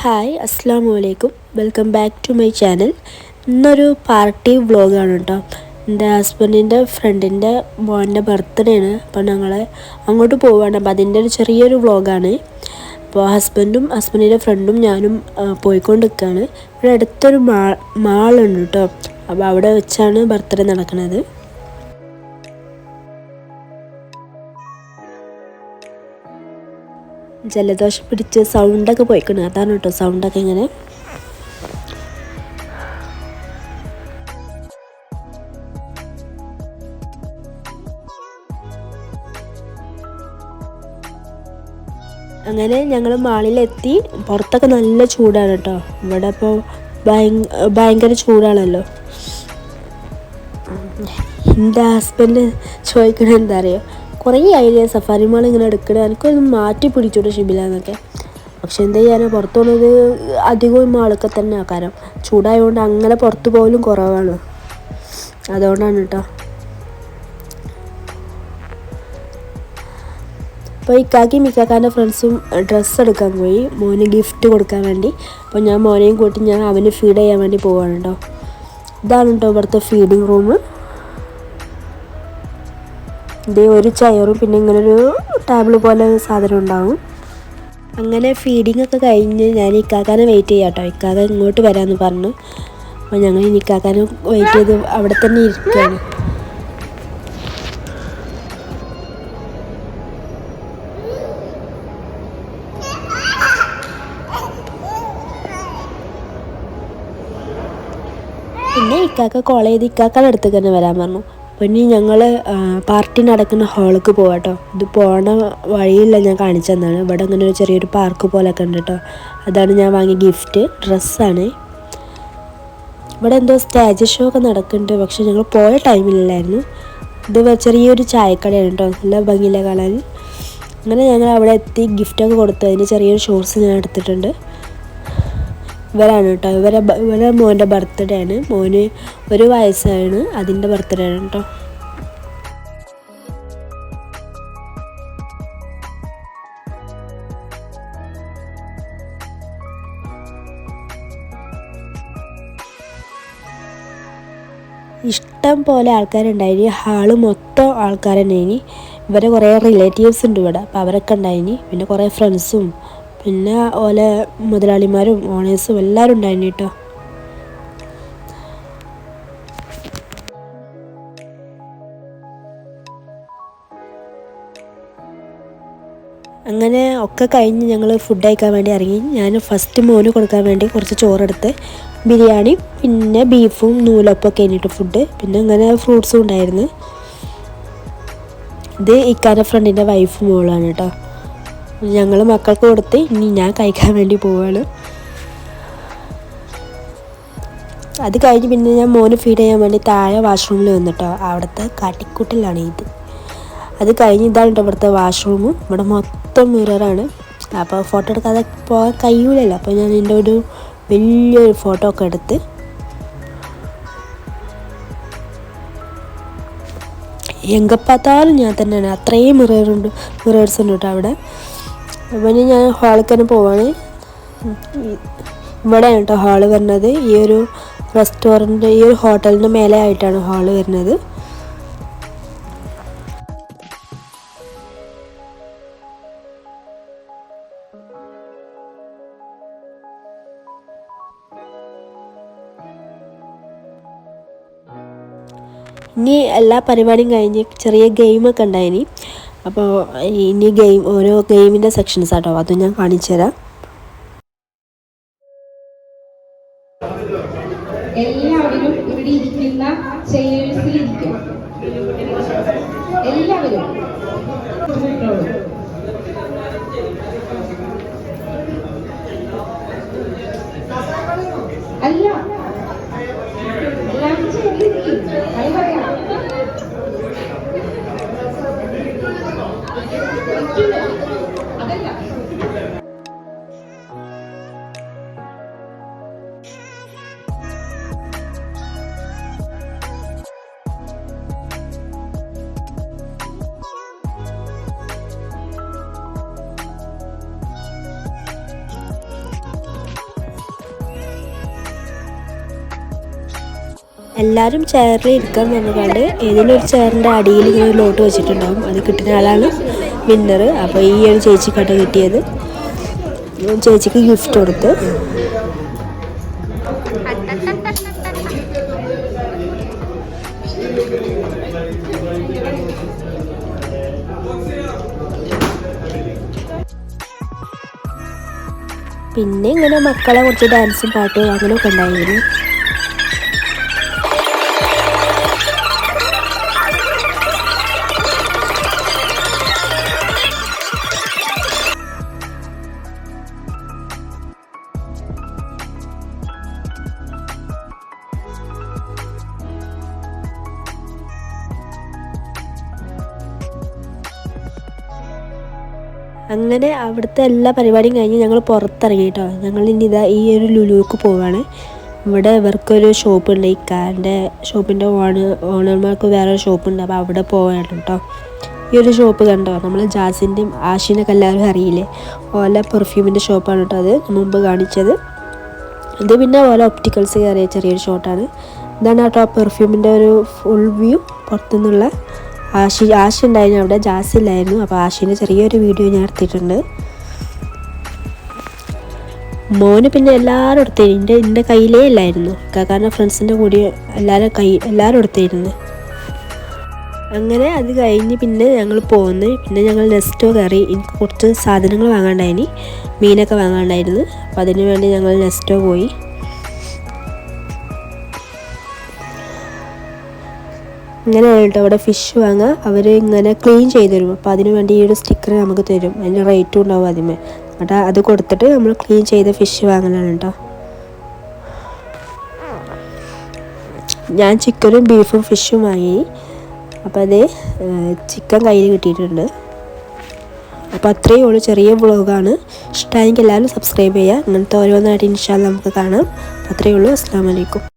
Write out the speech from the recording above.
Hi അസ്സാം വലൈക്കും welcome back to my channel ഇന്നൊരു പാർട്ടി വ്ളോഗാണ് കേട്ടോ എന്റെ ഹസ്ബൻഡിന്റെ ഫ്രണ്ടിന്റെ മോന്റെ ബർത്ത്ഡേ ആണ്. അപ്പോൾ ഞങ്ങൾ അങ്ങോട്ട് പോവുകയാണ് അപ്പോൾ അതിന്റെ ഒരു ചെറിയൊരു വ്ളോഗാണ് അപ്പോൾ ഹസ്ബൻഡും ഹസ്ബൻഡിന്റെ ഫ്രണ്ടും ഞാനും പോയിക്കൊണ്ട് നിൽക്കുകയാണ് ഇവിടെ അടുത്തൊരു മാൾ മാളുണ്ട് കേട്ടോ അപ്പോൾ അവിടെ വെച്ചാണ് ബർത്ത്ഡേ നടക്കുന്നത് ജലദോഷം പിടിച്ച് സൗണ്ടൊക്കെ പോയിക്കണം. അതാണ് കേട്ടോ സൗണ്ടൊക്കെ ഇങ്ങനെ. അങ്ങനെ ഞങ്ങൾ മാളിലെത്തി. പുറത്തൊക്കെ നല്ല ചൂടാണ് കേട്ടോ. ഇവിടെ ഇപ്പോൾ ഭയങ്കര ചൂടാണല്ലോ. എന്റെ ഹസ്ബൻഡ് ചോദിക്കണത് എന്താ അറിയോ? കുറേ ആയില്ലേ സഫാരി മാൾ ഇങ്ങനെ എടുക്കണേ. എനിക്കൊന്ന് മാറ്റി പിടിച്ചോട്ടെ ഷിബില എന്നൊക്കെ. പക്ഷെ എന്താ ചെയ്യാനാ പുറത്തു പോകുന്നത് അധികവും മാളൊക്കെ തന്നെ ആക്കാരം. ചൂടായതുകൊണ്ട് അങ്ങനെ പുറത്ത് പോകലും കുറവാണ്. അതുകൊണ്ടാണ് കേട്ടോ. അപ്പോൾ ഇക്കാക്കി മിക്കാക്കാന്റെ ഫ്രണ്ട്സും ഡ്രസ്സ് എടുക്കാൻ പോയി. മോന് ഗിഫ്റ്റ് കൊടുക്കാൻ വേണ്ടി. അപ്പോൾ ഞാൻ മോനെയും കൂട്ടി ഞാൻ അവന് ഫീഡ് ചെയ്യാൻ വേണ്ടി പോവാണ് കേട്ടോ. ഇതാണ് കേട്ടോ ഇവിടുത്തെ ഫീഡിങ് റൂം ഇത് ഒരു ചെയറും പിന്നെ ഇങ്ങനൊരു ടേബിൾ പോലെ സാധനം ഉണ്ടാവും. അങ്ങനെ ഫീഡിങ് ഒക്കെ കഴിഞ്ഞ് ഞാൻ ഇക്കാക്കാനെ വെയിറ്റ് ചെയ്യാം കേട്ടോ ഇക്കാക്ക ഇങ്ങോട്ട് വരാമെന്ന് പറഞ്ഞു. അപ്പോൾ ഞങ്ങൾ ഇക്കാക്കാനെ വെയിറ്റ് ചെയ്ത് അവിടെ തന്നെ ഇരിക്കുകയാണ് പിന്നെ ഇക്കാക്ക കോൾ ചെയ്ത് ഇക്കാക്കയുടെ അടുത്തേക്ക് തന്നെ വരാൻ പറഞ്ഞു. പിന്നെ ഞങ്ങൾ പാർട്ടി നടക്കുന്ന ഹാളിലേക്ക് പോവാം കേട്ടോ ഇത് പോണ വഴിയില്ല ഞാൻ കാണിച്ചു തന്നാണ് ഇവിടെ അങ്ങനെ ഒരു ചെറിയൊരു പാർക്ക് പോലെയൊക്കെ ഉണ്ട് കേട്ടോ അതാണ് ഞാൻ വാങ്ങിയ ഗിഫ്റ്റ് ഡ്രസ്സാണ് ഇവിടെ എന്തോ സ്റ്റേജ് ഷോ ഒക്കെ നടക്കുന്നുണ്ട്. പക്ഷേ ഞങ്ങൾ പോയ ടൈമിലില്ലായിരുന്നു ഇത് ചെറിയൊരു ചായക്കടയാണ് കേട്ടോ നല്ല ഭംഗിയില്ല കാണാൻ അങ്ങനെ ഞങ്ങൾ അവിടെ എത്തി ഗിഫ്റ്റൊക്കെ കൊടുത്തു. അതിന് ചെറിയൊരു ഷോർട്സ് ഞാൻ എടുത്തിട്ടുണ്ട്. ഇവരാണ് കേട്ടോ ഇവരെ ഇവരെ മോന്റെ ബർത്ത്ഡേ ആണ്. മോന് ഒരു വയസ്സാണ്. അതിന്റെ ബർത്ത്ഡേ ആണ് കേട്ടോ ഇഷ്ടം പോലെ ആൾക്കാരുണ്ടായിനി. ഹാൾ മൊത്തം ആൾക്കാർ ഇനി ഇവരെ കുറേ റിലേറ്റീവ്സ് ഉണ്ട് ഇവിടെ. അപ്പോൾ അവരൊക്കെ ഉണ്ടായിനി. പിന്നെ കുറേ ഫ്രണ്ട്സും പിന്നെ ഓലെ മുതലാളിമാരും ഓണേഴ്സും എല്ലാവരും ഉണ്ടായിരുന്നു കേട്ടോ അങ്ങനെ ഒക്കെ കഴിഞ്ഞ് ഞങ്ങൾ ഫുഡ് കഴിക്കാൻ വേണ്ടി ഇറങ്ങി. ഞാൻ ഫസ്റ്റ് മോന് കൊടുക്കാൻ വേണ്ടി കുറച്ച് ചോറെടുത്ത് ബിരിയാണി പിന്നെ ബീഫും നൂലപ്പൊക്കെ കഴിഞ്ഞിട്ട് ഫുഡ് പിന്നെ അങ്ങനെ ഫ്രൂട്ട്സും ഉണ്ടായിരുന്നു. ഇത് ഇക്കാന്റെ ഫ്രണ്ടിന്റെ വൈഫ് മോളാണ് കേട്ടോ ഞങ്ങൾ മക്കൾക്ക് കൊടുത്ത് ഇനി ഞാൻ കഴിക്കാൻ വേണ്ടി പോവാണ്. അത് കഴിഞ്ഞ് പിന്നെ ഞാൻ മോനെ ഫീഡ് ചെയ്യാൻ വേണ്ടി താഴെ വാഷ്റൂമിൽ വന്നിട്ടോ. അവിടുത്തെ കാട്ടിക്കൂട്ടിലാണ് ഇത്. അത് കഴിഞ്ഞ് ഇതാണ് കേട്ടോ ഇവിടുത്തെ വാഷ്റൂമും ഇവിടെ മൊത്തം മിററാണ് അപ്പോൾ ഫോട്ടോ എടുക്കാതെ പോകാൻ കഴിയൂലല്ലോ. അപ്പോൾ ഞാൻ എന്റെ ഒരു വലിയൊരു ഫോട്ടോ ഒക്കെ എടുത്ത് എങ്കപ്പാത്താലും ഞാൻ തന്നെയാണ്. അത്രയും ഉണ്ട്. മിറേഴ്സ് ഉണ്ട് കേട്ടോ അവിടെ. ഇനി ഞാൻ ഹാളിൽ പോവാണ്. ഇവിടെയാണ് കേട്ടോ ഹാൾ വരുന്നത്. ഈ ഒരു റെസ്റ്റോറന്റ് ഈ ഒരു ഹോട്ടലിന്റെ മേലെ ആയിട്ടാണ് ഹാൾ വരുന്നത്. ഇനി എല്ലാ പരിപാടിയും കഴിഞ്ഞ് ചെറിയ ഗെയിമൊക്കെ ഉണ്ടായിനി. അപ്പോൾ ഇനി ഗെയിം ഓരോ ഗെയിമിന്റെ സെക്ഷൻസ് ആട്ടോ. അതും ഞാൻ കാണിച്ചു എല്ലാവരും ഇവിടെ ഇരിക്കുന്ന ചെയേഴ്സിൽ ഇരിക്കും. എല്ലാവരും. അല്ല എല്ലാവരും ചെയറിൽ ഇരിക്കാൻ പറഞ്ഞുകൊണ്ട് ഏതെങ്കിലും ഒരു ചെയറിന്റെ അടിയിൽ ഇങ്ങനെ ലോട്ട് വെച്ചിട്ടുണ്ടാകും അത് കിട്ടുന്ന ആളാണ് വിന്നർ അപ്പോൾ ഈ ഒരു ചേച്ചിക്കട്ട കിട്ടിയത്. ചേച്ചിക്ക് ഗിഫ്റ്റ് കൊടുത്ത്. പിന്നെ ഇങ്ങനെ മക്കളെ കുറച്ച് ഡാൻസും പാട്ടും അങ്ങനെയൊക്കെ ഉണ്ടായിരുന്നു. അങ്ങനെ അവിടുത്തെ എല്ലാ പരിപാടിയും കഴിഞ്ഞ് ഞങ്ങൾ പുറത്തിറങ്ങി കേട്ടോ ഞങ്ങൾ ഇനി ഇതാ ഈ ഒരു ലുലുക്ക് പോവാണ്. ഇവിടെ ഇവർക്കൊരു ഷോപ്പ് ഉണ്ട് കാറിന്റെ ഷോപ്പിന്റെ ഓണർ ഓണർമാർക്ക് വേറെ ഒരു ഷോപ്പ് ഉണ്ട് അപ്പോൾ അവിടെ പോവാണ് കേട്ടോ ഈ ഒരു ഷോപ്പ് കണ്ടോ? നമ്മൾ ജാസിന്റെയും ആഷിനൊക്കെ എല്ലാവരും അറിയില്ലേ? ഓല പെർഫ്യൂമിന്റെ ഷോപ്പാണ് കേട്ടോ അത്. മുമ്പ് കാണിച്ചത്. ഇത് പിന്നെ ഓല ഒപ്റ്റിക്കൽസ് കയറിയ ചെറിയൊരു ഷോട്ടാണ്. ഇതാണ് കേട്ടോ പെർഫ്യൂമിന്റെ ഒരു ഫുൾ വ്യൂ. പുറത്തുനിന്നുള്ള ആഷി ആഷി ഉണ്ടായിരുന്നു. അവിടെ ജാസ് ഇല്ലായിരുന്നു. അപ്പോൾ ആഷിന്റെ ചെറിയൊരു വീഡിയോ ഞാൻ എടുത്തിട്ടുണ്ട്. മോന് പിന്നെ എല്ലാവരും എടുത്തിരുന്നു എന്റെ എന്റെ കയ്യിലേ ഇല്ലായിരുന്നു. കാരണം ഫ്രണ്ട്സിന്റെ കൂടി എല്ലാവരും കൈ എല്ലാവരും എടുത്തിരുന്നു. അങ്ങനെ അത് കഴിഞ്ഞ് പിന്നെ ഞങ്ങൾ പോന്ന്. പിന്നെ ഞങ്ങൾ നെസ്റ്റോ കയറി എനിക്ക് കുറച്ച് സാധനങ്ങൾ വാങ്ങാണ്ടായിനി മീനൊക്കെ വാങ്ങാണ്ടായിരുന്നു അപ്പോൾ അതിന് വേണ്ടി ഞങ്ങൾ നെസ്റ്റോ പോയി. ഇങ്ങനെ കേട്ടോ അവിടെ ഫിഷ് വാങ്ങുക. അവർ ഇങ്ങനെ ക്ലീൻ ചെയ്ത് തരും. അപ്പോൾ അതിന് വേണ്ടി ഈ ഒരു സ്റ്റിക്കർ നമുക്ക് തരും. അതിന് റേറ്റും ഉണ്ടാവും ആദ്യമേ എന്നിട്ട് അത് കൊടുത്തിട്ട് നമ്മൾ ക്ലീൻ ചെയ്ത ഫിഷ് വാങ്ങലാണ് കേട്ടോ ഞാൻ ചിക്കനും ബീഫും ഫിഷും വാങ്ങി. അപ്പോൾ അത് ചിക്കൻ കയ്യിൽ കിട്ടിയിട്ടുണ്ട്. അപ്പോൾ അത്രയേ ഉള്ളൂ ചെറിയ വ്ളോഗാണ് ഇഷ്ടമായെങ്കിൽ എല്ലാവരും സബ്സ്ക്രൈബ് ചെയ്യുക. ഇങ്ങനത്തെ ഓരോന്നായിട്ട് ഇൻഷാല്ല നമുക്ക് കാണാം. അത്രയേ ഉള്ളൂ. അസ്സാം വലൈക്കും